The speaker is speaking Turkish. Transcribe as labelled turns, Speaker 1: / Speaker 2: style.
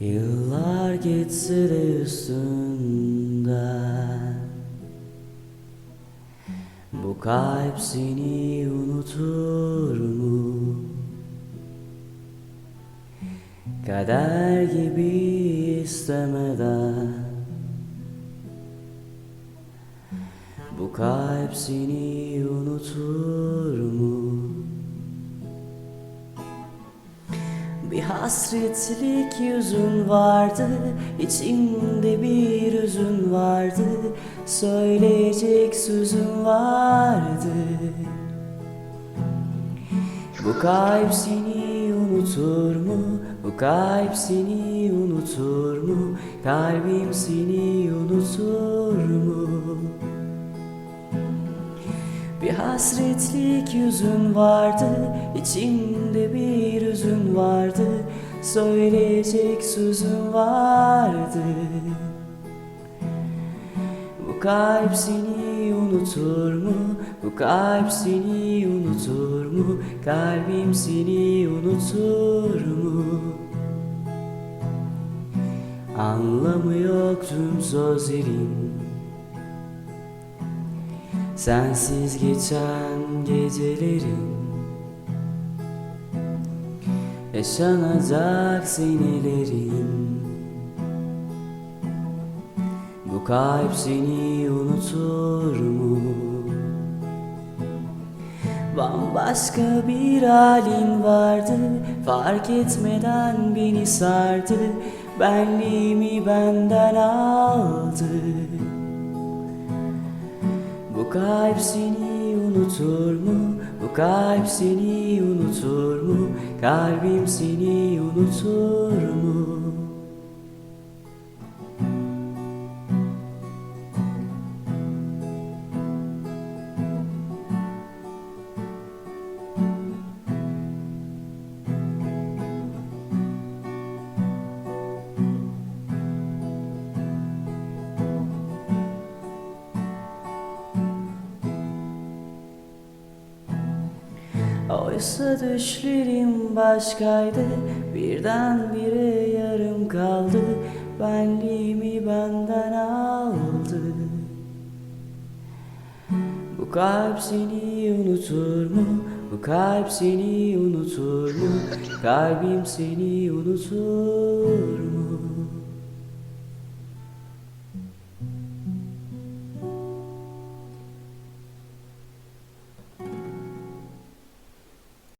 Speaker 1: Yıllar geçse de üstünden Bu kalp seni unutur mu? Kader gibi istemeden Bu kalp seni unutur hasretlik yüzün vardı içimde bir üzün vardı Söyleyecek sözüm vardı Bu kalp seni unutur mu? Bu kalp seni unutur mu? Kalbim seni unutur mu? Bir hasretlik yüzün vardı içimde bir üzün vardı Söyleyecek sözüm vardı Bu kalp seni unutur mu? Bu kalp seni unutur mu? Kalbim seni unutur mu? Anlamı yok tüm sözlerin Sensiz geçen gecelerin Yaşanacak senelerin Bu kalp seni unutur mu? Bambaşka bir halin vardı. Fark etmeden beni sardı. Benliğimi benden aldı. Bu kalp seni unutur mu? Bu kalp seni unutur mu? Kalbim seni unutur mu? Oysa düşlerim başkaydı Birdenbire yarım kaldı Benliğimi benden aldı Bu kalp seni unutur mu? Bu kalp seni unutur mu? Kalbim seni unutur mu?